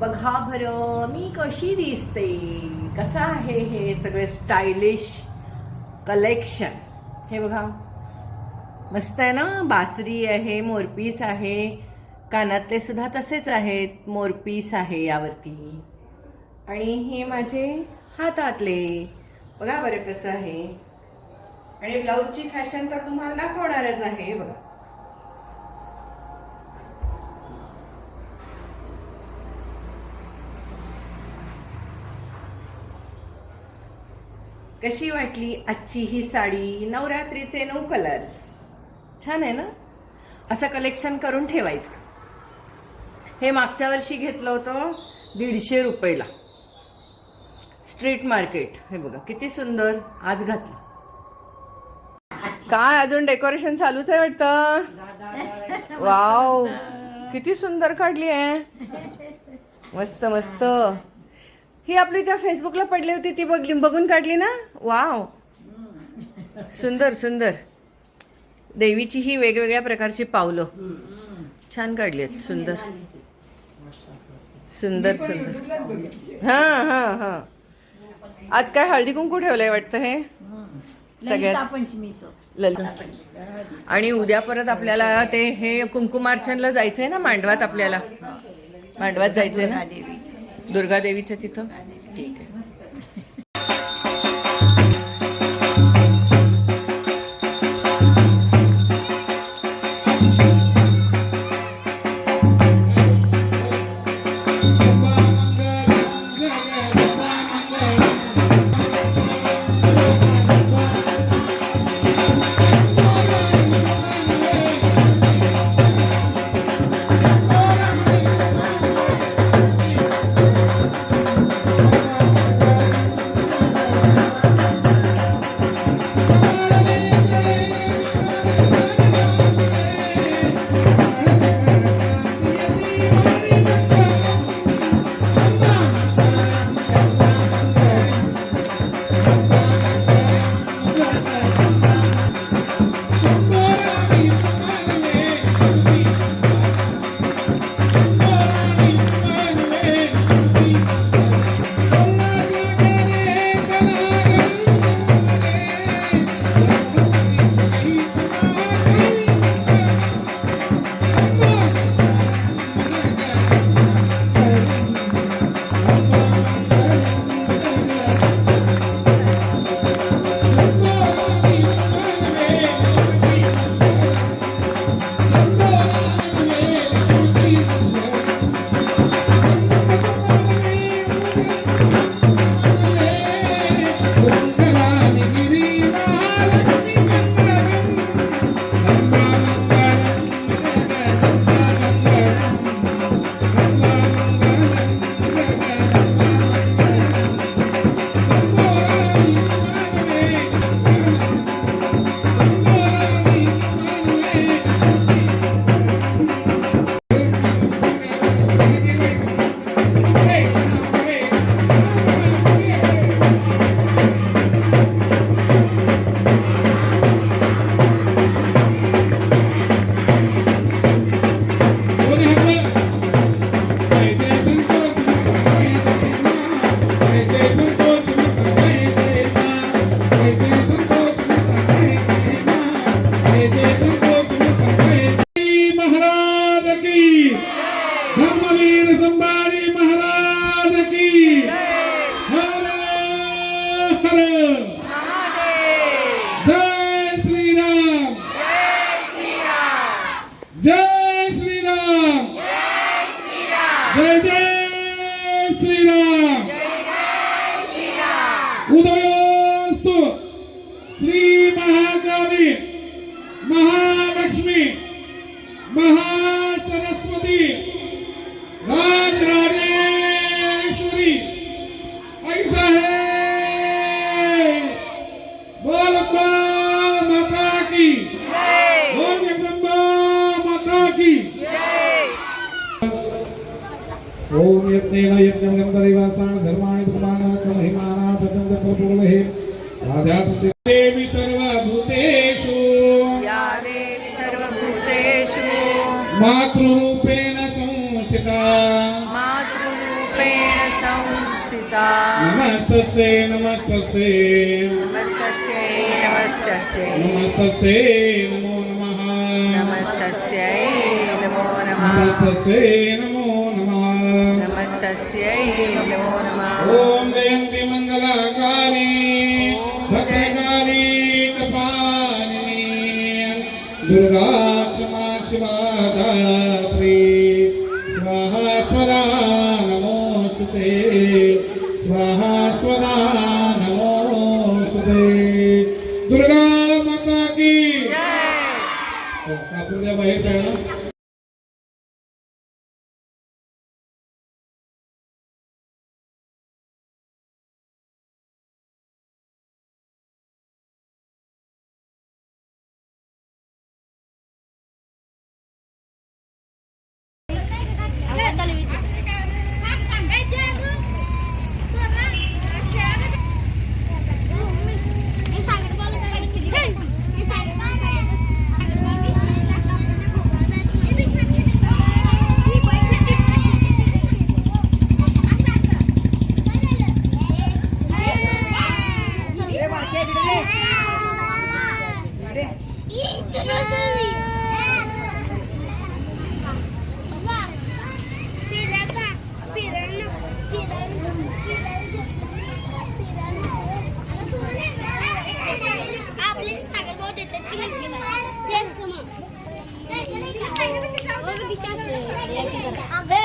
बघा बरं मी कशी दिसते? कसं आहे हे सगळे स्टायलिश कलेक्शन? हे बघा. मस्त आहे ना? बासरी आहे मोरपीस आहे. कानातले सुद्धा तसेच आहेत मोरपीस आहे यावरती. आणि हे माझे हातातले. बघा बरं कसं आहे. आणि ब्लाऊजची फॅशन तर तुम्हाला दाखवणारच आहे बघा. कशी वाटली आजची ही साडी? नवरात्रीचे नऊ कलर्स छान आहे ना? असं कलेक्शन करून ठेवायचं. हे मागच्या वर्षी घेतलं होतं दीडशे रुपयाला. स्ट्रीट मार्केट हे बघा किती सुंदर. आज घातलं. काय अजून डेकोरेशन चालूच आहे वाटतं? वाव किती सुंदर काढली आहे. मस्त मस्त. ही आपली त्या फेसबुकला पडली होती ती बघली बघून काढली ना? वाव सुंदर सुंदर. देवीची ही वेगवेगळ्या प्रकारची पावलं. छान काढली आहेत सुंदर. सुंदर सुंदर. हा हा हा. आज काय हळदी कुंकू ठेवलंय वाटतं हे? सगळ्यात आणि उद्या परत आपल्याला ते हे कुंकुमार्चनला जायचंय ना मांडवात आपल्याला? मांडवात जायचंय ना? दुर्गादेवीच्या तिथं? ठीक आहे. અંબાણી મહારાજ કી હર હર જય શ્રી રામ જય શ્રી રામ જય જય શ્રી રામ ઉદયોસ્તુ શ્રી મહાકાલી મહાલક્ષ્મી મહા यज्ञेन यज्ञं गन्धर्वासान् धर्माणि धर्मान् हिमाना सतं पूर्वहे साध्या देवी सर्वभूतेषु या देवी सर्वभूतेषु मातृरूपेण संस्थिता मातृ संस्थिता नमस्तस्ते नमस्तस्ते नमस्तस्यै नमस्तस्यै नमस्तस्ते नमो नमः नमस्तस्यै नमो नमः नमस्तस्ते नमो नमः तस्यै नमो नमः ॐ जयन्ति मङ्गलाकारि भद्रकारि कपालिनी दुर्गा क्षमा शिवादात्री स्वाहा स्वरा नमोऽस्तु ते स्वाहा स्वरा नमोऽस्तु ते दुर्गा माता की कापुर वयसः A ver.